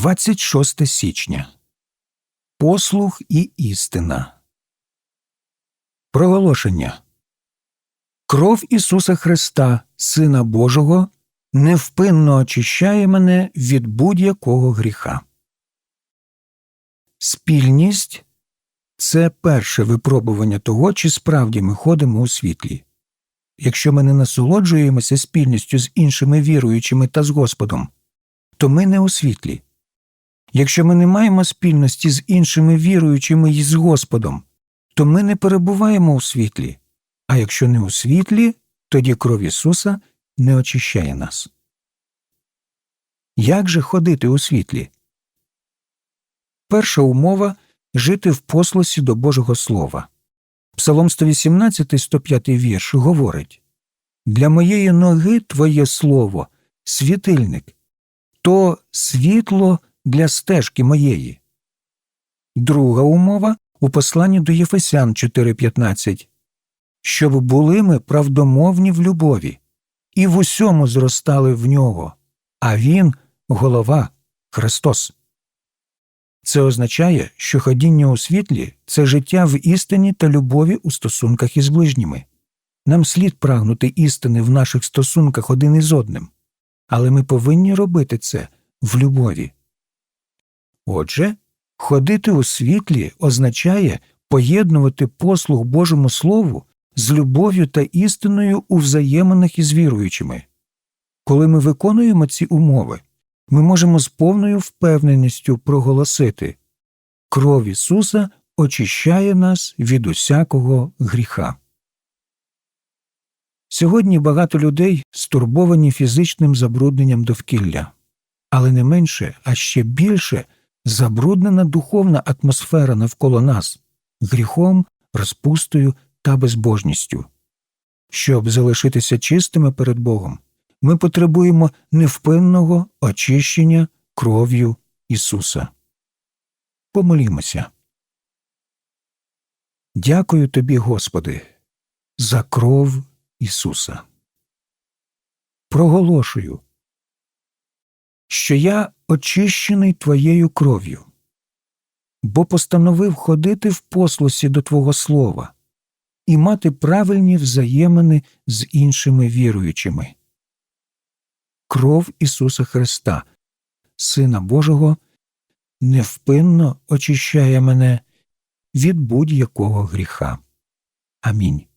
26 січня. Послух і істина. Проголошення. Кров Ісуса Христа, Сина Божого, невпинно очищає мене від будь-якого гріха. Спільність це перше випробування того, чи справді ми ходимо у світлі. Якщо ми не насолоджуємося спільністю з іншими віруючими та з Господом, то ми не у світлі. Якщо ми не маємо спільності з іншими віруючими і з Господом, то ми не перебуваємо у світлі, а якщо не у світлі, тоді кров Ісуса не очищає нас. Як же ходити у світлі? Перша умова жити в послусі до Божого Слова. Псалом 118, 105 вірш говорить Для моєї ноги Твоє слово, світильник, то світло для стежки моєї. Друга умова у посланні до Єфесян 4.15 щоб були ми правдомовні в любові, і в усьому зростали в нього, а Він голова Христос. Це означає, що ходіння у світлі це життя в істині та любові у стосунках із ближніми. Нам слід прагнути істини в наших стосунках один із одним, але ми повинні робити це в любові. Отже, ходити у світлі означає поєднувати послуг Божому Слову з любов'ю та істиною у взаєминах із віруючими. Коли ми виконуємо ці умови, ми можемо з повною впевненістю проголосити кров Ісуса очищає нас від усякого гріха. Сьогодні багато людей стурбовані фізичним забрудненням довкілля, але не менше, а ще більше забруднена духовна атмосфера навколо нас гріхом, розпустою та безбожністю. Щоб залишитися чистими перед Богом, ми потребуємо невпинного очищення кров'ю Ісуса. Помолімося. Дякую тобі, Господи, за кров Ісуса. Проголошую, що я очищений Твоєю кров'ю, бо постановив ходити в послусі до Твого Слова і мати правильні взаємини з іншими віруючими. Кров Ісуса Христа, Сина Божого, невпинно очищає мене від будь-якого гріха. Амінь.